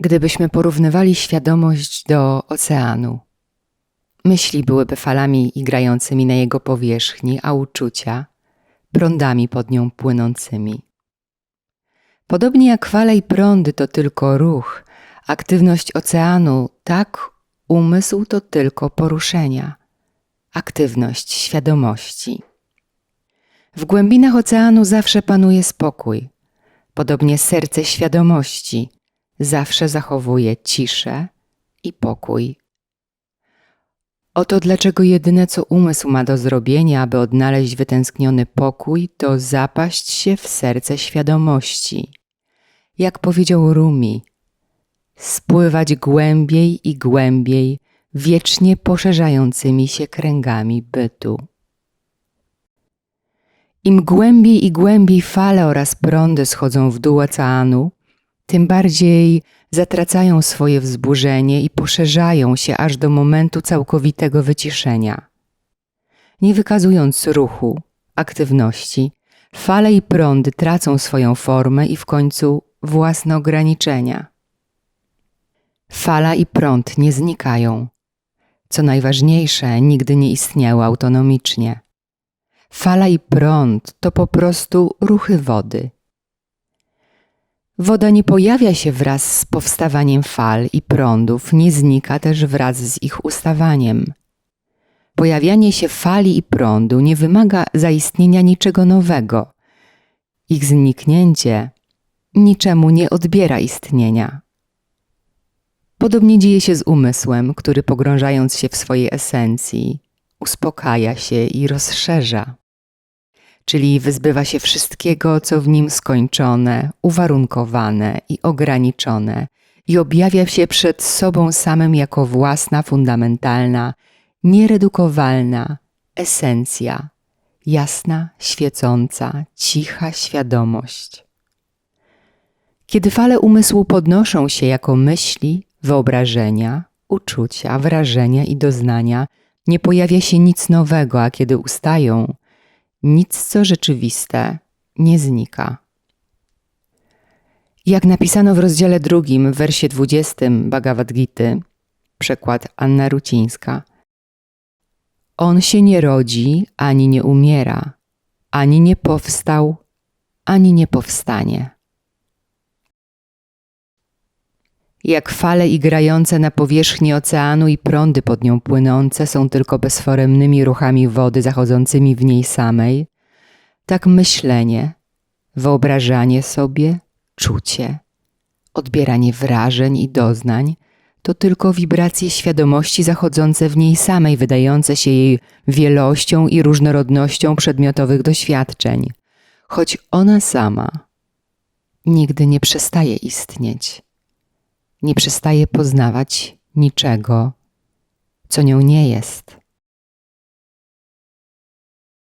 Gdybyśmy porównywali świadomość do oceanu, myśli byłyby falami igrającymi na jego powierzchni, a uczucia prądami pod nią płynącymi. Podobnie jak fale i prądy to tylko ruch, aktywność oceanu, tak umysł to tylko poruszenia, aktywność świadomości. W głębinach oceanu zawsze panuje spokój. Podobnie serce świadomości zawsze zachowuje ciszę i pokój. Oto dlaczego jedyne, co umysł ma do zrobienia, aby odnaleźć wytęskniony pokój, to zapaść się w serce świadomości. Jak powiedział Rumi, spływać głębiej i głębiej, wiecznie poszerzającymi się kręgami bytu. Im głębiej i głębiej fale oraz prądy schodzą w dół oceanu, tym bardziej zatracają swoje wzburzenie i poszerzają się aż do momentu całkowitego wyciszenia. Nie wykazując ruchu, aktywności, fale i prądy tracą swoją formę i w końcu własne ograniczenia. Fala i prąd nie znikają. Co najważniejsze, nigdy nie istniały autonomicznie. Fala i prąd to po prostu ruchy wody. Woda nie pojawia się wraz z powstawaniem fal i prądów, nie znika też wraz z ich ustawaniem. Pojawianie się fali i prądu nie wymaga zaistnienia niczego nowego. Ich zniknięcie niczemu nie odbiera istnienia. Podobnie dzieje się z umysłem, który pogrążając się w swojej esencji, uspokaja się i rozszerza. Czyli wyzbywa się wszystkiego, co w nim skończone, uwarunkowane i ograniczone, i objawia się przed sobą samym jako własna, fundamentalna, nieredukowalna esencja, jasna, świecąca, cicha świadomość. Kiedy fale umysłu podnoszą się jako myśli, wyobrażenia, uczucia, wrażenia i doznania, nie pojawia się nic nowego, a kiedy ustają, nic co rzeczywiste nie znika. Jak napisano w rozdziale drugim, w wersie dwudziestym Bhagavad Gita, przekład Anna Rucińska, On się nie rodzi, ani nie umiera, ani nie powstał, ani nie powstanie. Jak fale igrające na powierzchni oceanu i prądy pod nią płynące są tylko bezforemnymi ruchami wody zachodzącymi w niej samej, tak myślenie, wyobrażanie sobie, czucie, odbieranie wrażeń i doznań to tylko wibracje świadomości zachodzące w niej samej, wydające się jej wielością i różnorodnością przedmiotowych doświadczeń, choć ona sama nigdy nie przestaje istnieć nie przestaje poznawać niczego, co nią nie jest.